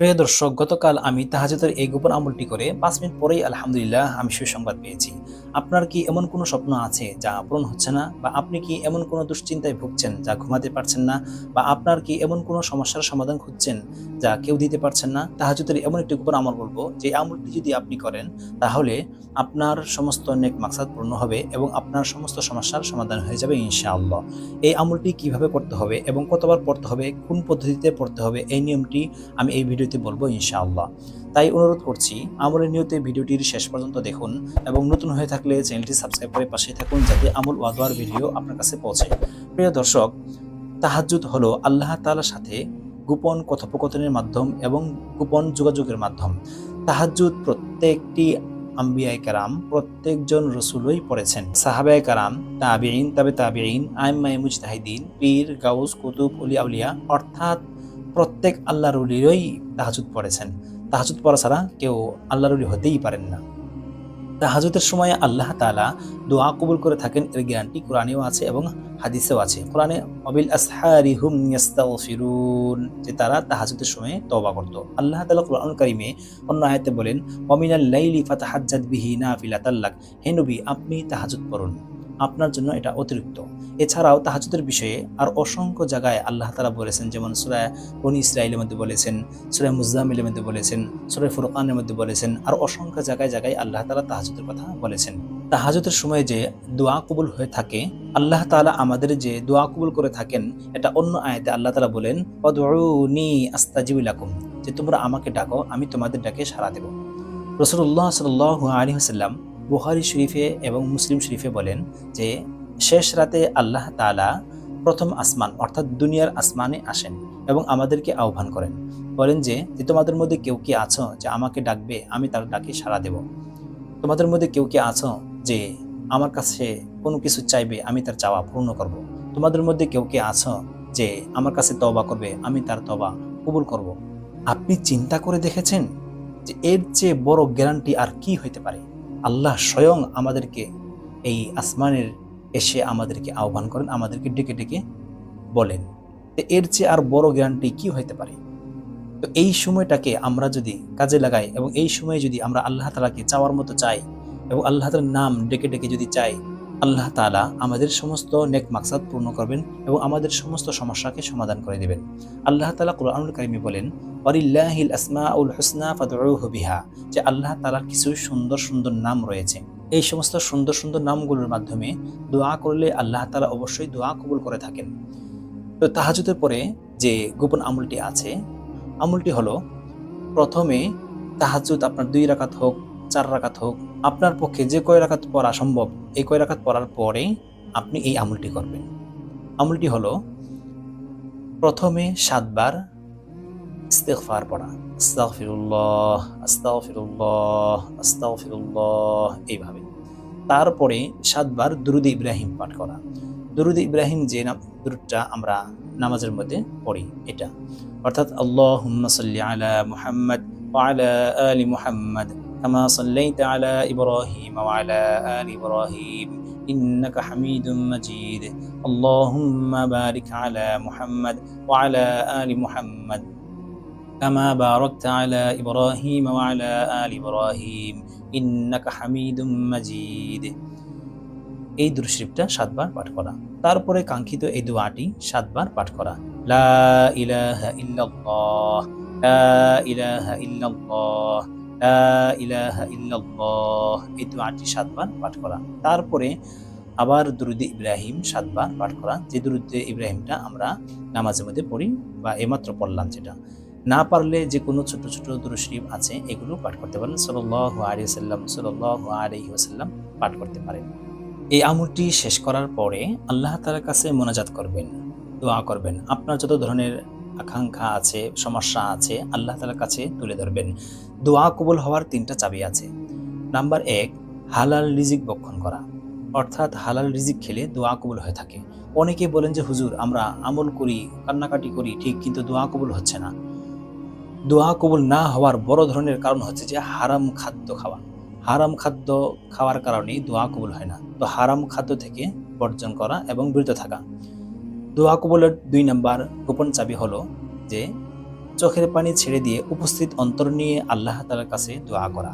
প্রিয় দর্শক, গতকাল আমি তাহাজুদের এই গোপন আমলটি করে পাঁচ মিনিট পরেই আলহামদুলিল্লাহ আমি সুসংবাদ পেয়েছি। আপনার কি এমন কোনো স্বপ্ন আছে যা পূরণ হচ্ছে না? বা আপনি কি এমন কোনো দুশ্চিন্তায় ভুগছেন যা ঘুমাতে পারছেন না? বা আপনার কি এমন কোনো সমস্যার সমাধান খুঁজছেন যা কেউ দিতে পারছেন না? তাহাজুদের এমন একটি গোপন আমল বলব, যে আমলটি যদি আপনি করেন, তাহলে আপনার সমস্ত নেক মাকসাদ পূর্ণ হবে এবং আপনার সমস্ত সমস্যার সমাধান হয়ে যাবে ইনশাআল্লাহ। এই আমলটি কীভাবে করতে হবে এবং কতবার পড়তে হবে, কোন পদ্ধতিতে পড়তে হবে, এই নিয়মটি আমি এই ভিডিওতে বলব, ইনশাআল্লাহ। তাই অনুরোধ করছি আমলের নিয়তে ভিডিওটির শেষ পর্যন্ত দেখুন এবং নতুন হয়ে থাকলে চ্যানেলটি সাবস্ক্রাইব করে পাশে থাকুন যাতে আমল ওয়াদোয়ার ভিডিও আপনার কাছে পৌঁছে। প্রিয় দর্শক, তাহাজ্জুদ হলো আল্লাহ তাআলার সাথে গোপন কথোপকথনের মাধ্যম এবং গোপন যোগাযোগের মাধ্যম। তাহাজ্জুদ প্রত্যেকটি আম্বিয়ায় কারাম, প্রত্যেকজন রসুলই পড়েছেন। সাহাবায় কারাম, তাবিঈন, তবে তাবিঈন আইম্মাই মুজতাহিদিন, পীর, গাউস, কুতুব উলি আউলিয়া, অর্থাৎ প্রত্যেক আল্লাহর উলিরই তাহাজুদ পড়েছেন। তাহাজুদ পড়া ছাড়া কেউ আল্লাহর উলি হতেই পারেন না। তাহাজুদের সময় আল্লাহ তালা দোয়া কবুল করে থাকেন, এর জ্ঞানটি কোরআনেও আছে এবং হাদিসেও আছে। কোরআনে অবিল আসহারি হুম ইয়াস্তাগফিরুন, যে তারা তাহাজুদের সময়ে তওবা করত। আল্লাহ তালা কোরআন কারিমে অন্য আয়তে বলেন অমিনাল ফাতাহাজ্জাদ বিহি নাফিলাতাল্লাক হে নবী, আপনি তাহাজুদ পড়ুন। আপনার জন্য এটা অতিরিক্ত। এছাড়াও তাহাজুদের বিষয়ে আর অসংখ্য জায়গায় আল্লাহ তালা বলেছেন, যেমন সুরায় বনি ইসরায়েলের মধ্যে বলেছেন সুরায় মুজামিলের মধ্যে বলেছেন সুরায় ফুরকানের মধ্যে বলেছেন, আর অসংখ্য জায়গায় জায়গায় আল্লাহ তালা তাহাজুদের কথা বলেছেন। তাহাজুদের সময় যে দোয়া কবুল হয়ে থাকে, আল্লাহ তালা আমাদের যে দোয়া কবুল করে থাকেন, এটা অন্য আয়াতে আল্লাহ তালা বলেন অদনি আস্তাজিবুলাকুম যে তোমরা আমাকে ডাকো, আমি তোমাদের ডাকে সাড়া দেব। রসুল্লাহ সাল আলী হাসাল্লাম বুহারি শরীফে এবং মুসলিম শরীফে বলেন যে, শেষ রাতে আল্লাহ তালা প্রথম আসমান, অর্থাৎ দুনিয়ার আসমানে আসেন এবং আমাদেরকে আহ্বান করেন বলেন যে যে তোমাদের মধ্যে কেউ কি আছো যে আমাকে ডাকবে, আমি তার ডাকে সাড়া দেব তোমাদের মধ্যে কেউ কি আছো যে আমার কাছে কোনো কিছু চাইবে, আমি তার চাওয়া পূর্ণ করব। তোমাদের মধ্যে কেউ কি আছো যে আমার কাছে তবা করবে, আমি তার তবা কবুল করব। আপনি চিন্তা করে দেখেছেন যে এর চেয়ে বড় গ্যারান্টি আর কি হইতে পারে আল্লাহ স্বয়ং আমাদেরকে এই আসমানের এসে আমাদেরকে আহ্বান করেন, আমাদেরকে ডেকে ডেকে বলেন। তো এর চেয়ে আর বড় জ্ঞানটি কি হইতে পারে? তো এই সময়টাকে আমরা যদি কাজে লাগাই এবং এই সময়ে যদি আমরা আল্লাহ তালাকে চাওয়ার মতো চাই এবং আল্লাহ তালার নাম ডেকে ডেকে যদি চাই আল্লাহ তালা আমাদের সমস্ত নেক মাকসাদ পূর্ণ করবেন এবং আমাদের সমস্ত সমস্যাকে সমাধান করে দেবেন। আল্লাহ তালা কোরআনুল কারিমে বলেন অরিল্লাহিল আসমা উল হুসনা ফাদউহু বিহা যে আল্লাহ তালার কিছু সুন্দর সুন্দর নাম রয়েছে। এই সমস্ত সুন্দর সুন্দর নামগুলোর মাধ্যমে দোয়া করলে আল্লাহ তালা অবশ্যই দোয়া কবুল করে থাকেন। তো তাহাজুদের পরে যে গোপন আমলটি আছে, আমলটি হলো, প্রথমে তাহাজুদ আপনার দুই রাকাত হোক চার রাকাত হোক, আপনার পক্ষে যে কয় রাকাত পড়া সম্ভব, এই কয় রাকাত পড়ার পরে আপনি এই আমলটি করবেন। আমলটি হলো, প্রথমে সাতবার ইস্তেকফার পড়া। আস্তাগফিরুল্লাহ আস্তাগফিরুল্লাহ আস্তাগফিরুল্লাহ, এইভাবে। তারপরে সাতবার দুরুদ ইব্রাহিম পাঠ করা। দুরুদ ইব্রাহিম যে দুরুদটা আমরা নামাজের মধ্যে পড়ি, এটা। অর্থাৎ আল্লাহ সাল্লি আলা মুহাম্মদ আলা আলী মুহাম্মদ। كما صليت على إبراهيم وعلى آل إبراهيم إنك حميد مجيد اللهم بارك على محمد وعلى آل محمد كما باركت على إبراهيم وعلى آل إبراهيم إنك حميد مجيد এই দুরশরীফটা সাতবার পাঠ করা তারপরে কাঙ্ক্ষিত এই দোয়াটি সাতবার পাঠ করা লা ইলাহা ইল্লাল্লাহ লা ইলাহা ইল্লাল্লাহ লা ইলাহা এই দোয়াটি সাতবার পাঠ করা। তারপরে আবার দুরুদে ইব্রাহিম সাতবার পাঠ করা, যে দুরুদে ইব্রাহিমটা আমরা নামাজের মধ্যে পড়ি বা এইমাত্র পড়লাম যেটা। না পারলে যে কোনো ছোট ছোট দুরুশরীফ আছে, এগুলো পাঠ করতে পারেন সাল্লাহ আলিয়া সাল্লাম সাল্লাহ ওসাল্লাম পাঠ করতে পারেন। এই আমলটি শেষ করার পরে আল্লাহ তালার কাছে মোনাজাত করবেন, দোয়া করবেন। আপনার যত ধরনের আকাঙ্ক্ষা আছে, সমস্যা আছে, আল্লাহ তালার কাছে তুলে ধরবেন। দোয়া কবুল হওয়ার তিনটা চাবি আছে। নাম্বার এক, হালাল রিজিক বক্ষণ করা। অর্থাৎ হালাল রিজিক খেলে দোয়া কবুল হয়ে থাকে। অনেকে বলেন যে, হুজুর, আমরা আমল করি, কান্নাকাটি করি, ঠিক, কিন্তু দোয়া কবুল হচ্ছে না। দোয়া কবুল না হওয়ার বড় ধরনের কারণ হচ্ছে যে, হারাম খাদ্য খাওয়া। হারাম খাদ্য খাওয়ার কারণেই দোয়া কবুল হয় না। তো হারাম খাদ্য থেকে বর্জন করা এবং বিরত থাকা। দোয়া কবলের দুই নাম্বার গোপন চাবি হলো যে, চোখের পানি ছেড়ে দিয়ে উপস্থিত অন্তর নিয়ে আল্লাহ তালার কাছে দোয়া করা।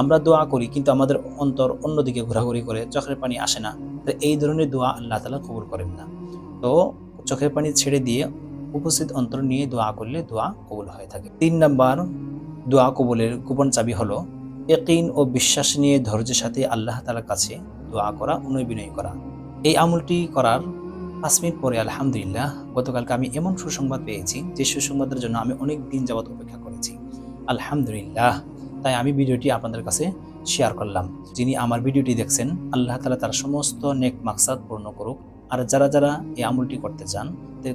আমরা দোয়া করি, কিন্তু আমাদের অন্তর অন্যদিকে ঘোরাঘুরি করে চোখের পানি আসে না। এই ধরনের দোয়া আল্লাহ তালা কবুল করেন না। তো চোখের পানি ছেড়ে দিয়ে উপস্থিত অন্তর নিয়ে দোয়া করলে দোয়া কবুল হয়ে থাকে। তিন নাম্বার দোয়া কবুলের গোপন চাবি হলো একিন ও বিশ্বাস নিয়ে ধৈর্যের সাথে আল্লাহ তালার কাছে দোয়া করা অনুয় বিনয় করা। এই আমলটি করার মিনিট পরে, আলহামদুলিল্লাহ, গতকালকে আমি এমন সুসংবাদ পেয়েছি যে সুসংবাদের জন্য আমি অনেক দিন যাবৎ অপেক্ষা করেছি। আলহামদুলিল্লাহ, তাই আমি ভিডিওটি আপনাদের কাছে শেয়ার করলাম। যিনি আমার ভিডিওটি দেখছেন, আল্লাহ তালা তার সমস্ত নেক মাকসাদ পূর্ণ করুক। আর যারা যারা এই আমলটি করতে চান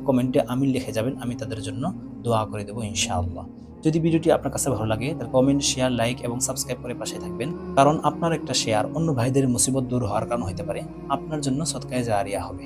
কমেন্টে আমি লিখে যাবেন, আমি তাদের জন্য দোয়া করে দেবো ইনশাআল্লাহ। যদি ভিডিওটি আপনার কাছে ভালো লাগে, তাহলে কমেন্ট, শেয়ার, লাইক এবং সাবস্ক্রাইব করে পাশে থাকবেন। কারণ আপনার একটা শেয়ার অন্য ভাইদের মুসিবত দূর হওয়ার কারণ হতে পারে, আপনার জন্য সৎকায় জারিয়া হবে।